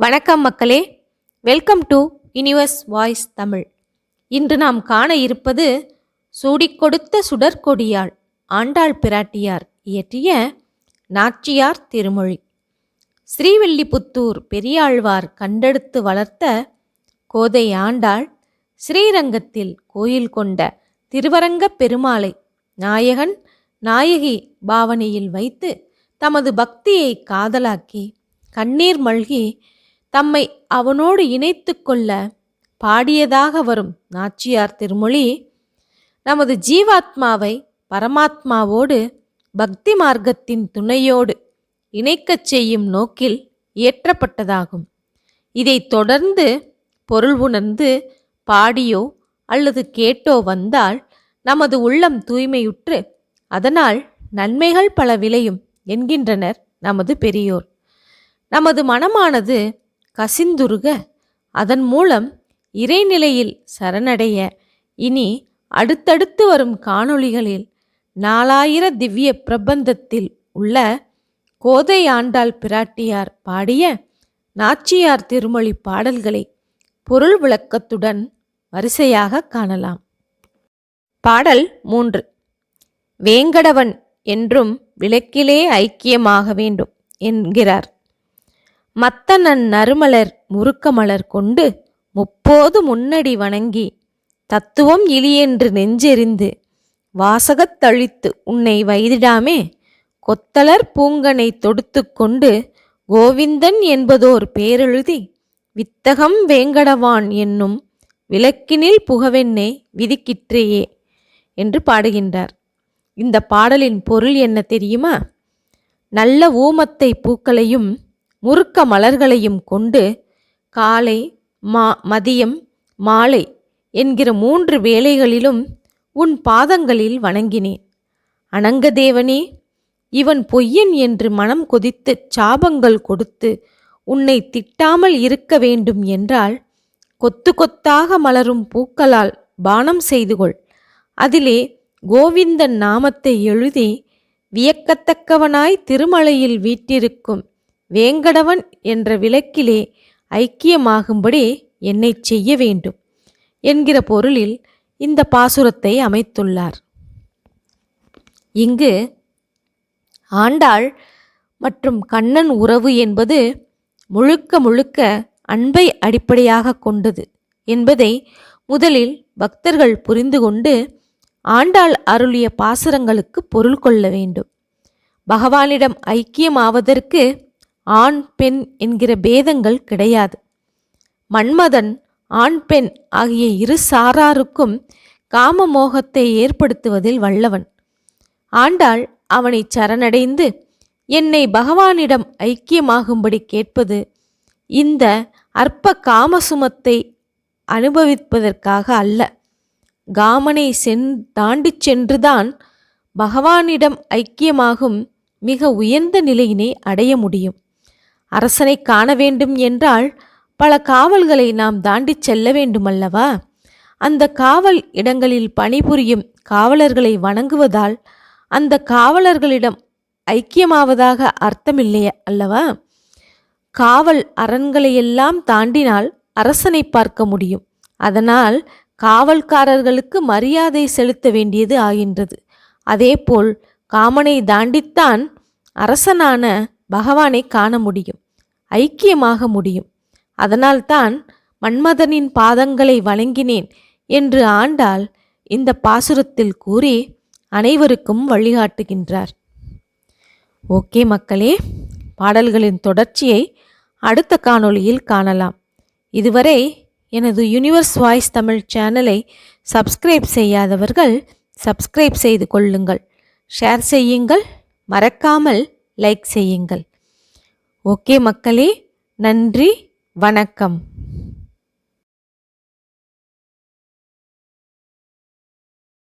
வணக்கம் மக்களே. Welcome to universe voice Tamil இன்று நாம் காண இருப்பது சூடிக் கொடுத்த சுடற்கொடியாள் ஆண்டாள் பிராட்டியார் இயற்றிய நாச்சியார் திருமொழி. ஸ்ரீவில்லிபுத்தூர் பெரியாழ்வார் கண்டெடுத்து வளர்த்த கோதை ஆண்டாள் ஸ்ரீரங்கத்தில் கோயில் கொண்ட திருவரங்கப் பெருமாளை நாயகன் நாயகி பாவனையில் வைத்து தமது பக்தியை காதலாக்கி கண்ணீர் மல்கி தம்மை அவனோடு இணைத்து கொள்ள பாடியதாக வரும் நாச்சியார் திருமொழி நமது ஜீவாத்மாவை பரமாத்மாவோடு பக்தி மார்க்கத்தின் துணையோடு இணைக்கச் செய்யும் நோக்கில் இயற்றப்பட்டதாகும். இதை தொடர்ந்து பொருள் உணர்ந்து பாடியோ அல்லது கேட்டோ வந்தால் நமது உள்ளம் தூய்மையுற்று அதனால் நன்மைகள் பல விளையும் என்கின்றனர் நமது பெரியோர். நமது மனமானது கசிந்துருக. அதன் மூலம் இறைநிலையில் சரணடைய. இனி அடுத்தடுத்து வரும் காணொளிகளில் நாலாயிர திவ்ய பிரபந்தத்தில் உள்ள கோதை ஆண்டாள் பிராட்டியார் பாடிய நாச்சியார் திருமொழி பாடல்களை பொருள் விளக்கத்துடன் வரிசையாக காணலாம். பாடல் மூன்று. வேங்கடவன் என்றும் விளக்கிலே ஐக்கியமாக வேண்டும் என்கிறார். மத்தனன் நறுமலர் முறுக்கமலர் கொண்டு முப்போது முன்னடி வணங்கி தத்துவம் இலியென்று நெஞ்செறிந்து வாசகத்தழித்து உன்னை வைதிடாமே கொத்தலர் பூங்கனை தொடுத்து கொண்டு கோவிந்தன் என்பதோர் பேரெழுதி வித்தகம் வேங்கடவான் என்னும் விளக்கினில் புகவென்னை விதிக்கிற்றேயே என்று பாடுகின்றார். இந்த பாடலின் பொருள் என்ன தெரியுமா? நல்ல ஊமத்தை பூக்களையும் முறுக்க மலர்களையும் கொண்டு காலை மா மதியம் மாலை என்கிற மூன்று வேளைகளிலும் உன் பாதங்களில் வணங்கினேன். அனங்கதேவனே இவன் பொய்யன் என்று மனம் கொதித்து சாபங்கள் கொடுத்து உன்னை திட்டாமல் இருக்க வேண்டும் என்றால் கொத்து கொத்தாக மலரும் பூக்களால் பானம் செய்து கொள். அதிலே கோவிந்தன் நாமத்தை எழுதி வியக்கத்தக்கவனாய் திருமலையில் வீட்டிருக்கும் வேங்கடவன் என்ற விளக்கிலே ஐக்கியமாகும்படி என்னை செய்ய வேண்டும் என்கிற பொருளில் இந்த பாசுரத்தை அமைத்துள்ளார். இங்கு ஆண்டாள் மற்றும் கண்ணன் உறவு என்பது முழுக்க முழுக்க அன்பை அடிப்படையாக கொண்டது என்பதை முதலில் பக்தர்கள் புரிந்து கொண்டு ஆண்டாள் அருளிய பாசுரங்களுக்கு பொருள் கொள்ள வேண்டும். பகவானிடம் ஐக்கியமாவதற்கு ஆண் பெண் என்கிற பேதங்கள் கிடையாது. மன்மதன் ஆண் பெண் ஆகிய இரு சாராருக்கும் காம மோகத்தை ஏற்படுத்துவதில் வல்லவன். ஆண்டாள் அவனை சரணடைந்து என்னை பகவானிடம் ஐக்கியமாகும்படி கேட்பது இந்த அற்ப காமசுமத்தை அனுபவிப்பதற்காக அல்ல. காமனை சென் தாண்டிச் சென்றுதான் பகவானிடம் ஐக்கியமாகும் மிக உயர்ந்த நிலையினை அடைய முடியும். அரசனை காண வேண்டும் என்றால் பல காவல்களை நாம் தாண்டிச் செல்ல வேண்டுமல்லவா? அந்த காவல் இடங்களில் பணிபுரியும் காவலர்களை வணங்குவதால் அந்த காவலர்களிடம் ஐக்கியமாவதாக அர்த்தமில்லை அல்லவா? காவல் அரண்களையெல்லாம் தாண்டினால் அரசனை பார்க்க முடியும். அதனால் காவல்காரர்களுக்கு மரியாதை செலுத்த வேண்டியது ஆகின்றது. அதேபோல் காமனை தாண்டித்தான் அரசனான பகவானை காண முடியும் ஐக்கியமாக முடியும். அதனால்தான் மன்மதனின் பாதங்களை வணங்கினேன் என்று ஆண்டாள் இந்த பாசுரத்தில் கூறி அனைவருக்கும் வழிகாட்டுகின்றார். ஓகே மக்களே பாடல்களின் தொடர்ச்சியை அடுத்த காணொளியில் காணலாம். இதுவரை எனது யூனிவர்ஸ் வாய்ஸ் தமிழ் சேனலை சப்ஸ்கிரைப் செய்யாதவர்கள் சப்ஸ்கிரைப் செய்து கொள்ளுங்கள். ஷேர் செய்யுங்கள். மறக்காமல் லைக் செய்யுங்கள். ஓகே மக்களே நன்றி வணக்கம்.